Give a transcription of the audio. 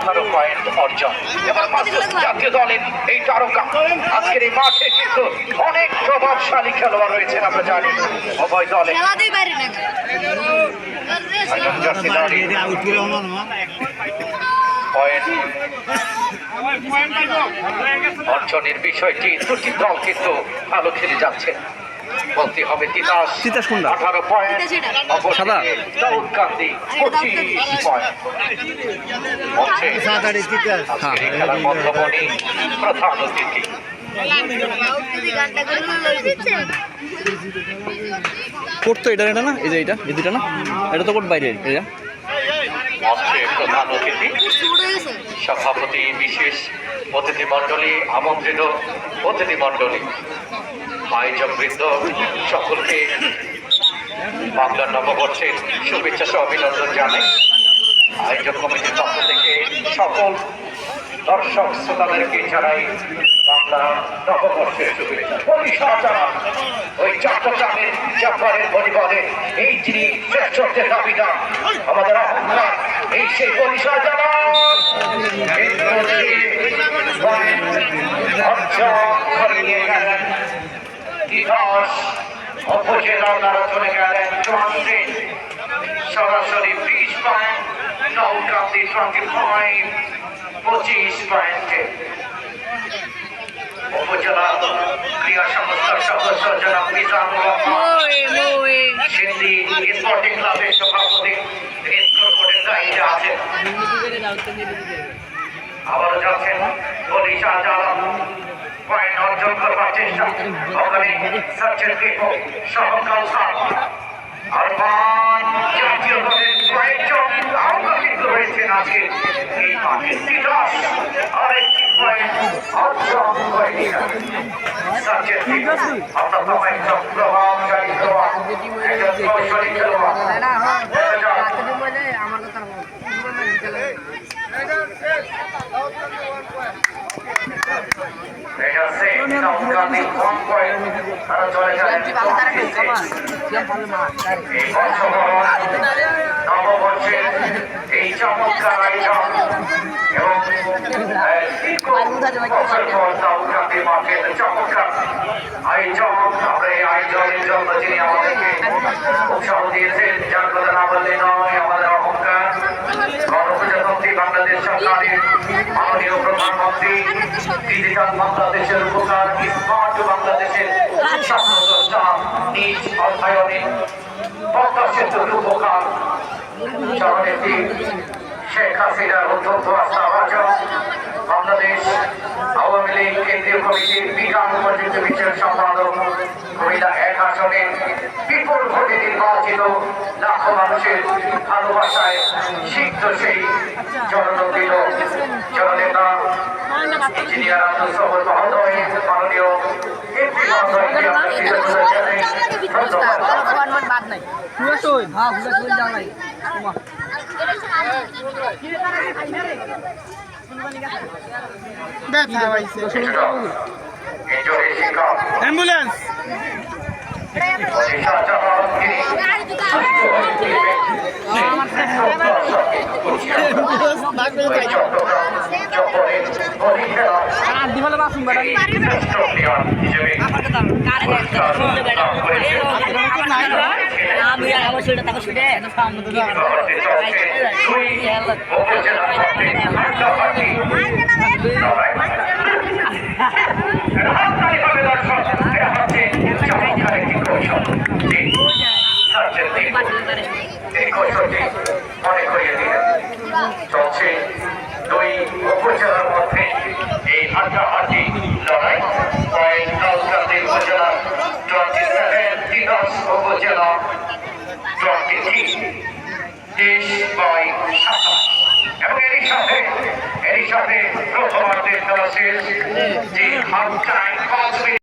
আঠারো পয়েন্ট অর্জন। এবার জাতীয় দলের এই তারকা। আজকের এই মাঠে কিন্তু অনেক প্রভাবশালী খেলোয়াড় রয়েছেন আমরা জানি। উভয় দলে। অর্জনের বিষয়টি দুটি দল কিন্তু ভালো খেলে যাচ্ছে। বলতে হবে তিতাস। তিতাস কোনটা? আঠারো পয়েন্ট সাদা? দাউদ কান্দি পঁচিশ পয়েন্ট আজকের এই খেলার মধ্যমণি প্রধান অতিথি। কোর্ট তো এটা এটা না? এই যে এটা এই দুটা না? এটা তো কোর্ট বাইরে এটা মঞ্চে প্রধান অতিথি। সভাপতি বিশেষ অতিথি মণ্ডলী আমন্ত্রিত অতিথি মণ্ডলী আয়োজক বৃন্দ সকলকে বাংলা নববর্ষের শুভেচ্ছা সহ অভিনন্দন জানাই। আয়োজক কমিটির পক্ষ থেকে সকল দর্শক শ্রোতাদেরকে জানাই বাংলা নববর্ষের শুভেচ্ছা। ওই চট্টগ্রামের জাফরের পরিবারে এই যিনি শ্রেষ্ঠত্বের দাবিদার আমাদের অহংকার এই সেই পরিষদ জানান অর্জন করে নিয়ে গেলেন ইতিহাস উপজেলা দ্বারা চলে গেলেন চুয়ান্নটি সরাসরি বিশ পয়েন্ট নৌকান্দি টোয়েন্টি ফাইভ পঁচিশ পয়েন্টে। উপজেলা ক্রীড়া সংস্থার সদস্য জনাব মিজানুর রহমান। ওই ওই। সিন্ধি স্পোর্টিং ক্লাবের সভাপতি স্কোরবোর্ডের দায়িত্বে আছেন আবারও যাচ্ছেন বলিশা জালাম পয়েন্ট অর্জন করবার চেষ্টা ওখানে সচিন কেপো সহকাল সার আরমান জাতীয় দলের কয়েকজন আমরা কিন্তু রয়েছেন আজকে এই মাঠে তিতাস আরেকটি পয়েন্ট অর্জন নিলেন সচিন কেপো অন্যতম একজন প্রভাবশালী খেলোয়াড় একজন কৌশলী খেলোয়াড় দেখা যাক আমার কথা এটা সে নৌকান্দি কম পয়েন্ট তারা চলে যাবেন চব্বিশে এই চমৎকার আয়োজন এবং চমৎকার আয়োজন আমরা এই আয়োজনের জন্য যিনি আমাদেরকে উৎসাহ দিয়েছেন যার কথা না বললে নয় বাংলাদেশ সরকারের মাননীয় প্রধানমন্ত্রী ডিজিটাল বাংলাদেশের উপকার, স্মার্ট বাংলাদেশের নিজ অর্থায়নে পদ্মা উপকার জননেত্রী শেখ হাসিনার অত্যন্ত আস্থাভাজন বাংলাদেশ আওয়ামী লীগ কেন্দ্রীয় কমিটির বিধান উপযুক্ত সম্পাদক কুমিল্লা এক আসনে বিপুল নির্বাচিত লাখো মানুষের ভালোবাসায় সিদ্ধ সেই জননন্দিত জননেতা ইঞ্জিনিয়ার আব্দুল সবর মহোদয় মাননীয় এমপি মহোদয়কে অ্যাম্বুলেন্স। সুস্থ হয়ে ফিরবেন ওই চট্টগ্রাম জবরের বলি খেলা শ্রেষ্ঠ প্লেয়ার হিসেবে পুরস্কার লাভ করেছেন। শহরটি চলছে দুই উপজেলা মাঠে হাড্ডাহাড্ডি লড়াই। হাততালি হবে দর্শক। এটা হচ্ছে চমৎকার একটি কৌশল। জি, সার্জেন এই কৌশলটি মনে করিয়ে দিলেন চলছে দুই উপজেলার মধ্যে এই হাড্ডাহাড্ডি লড়াই। নলকান্দি উপজেলা টোয়েন্টি সেভেন দিনস উপজেলা টোয়েন্টি থ্রি দেশ বাই সাতাশ এবং এরই সাথে এরই সাথে প্রথমার্ধের শেষ। যে হাফ টাইম পাঁচ মিনিট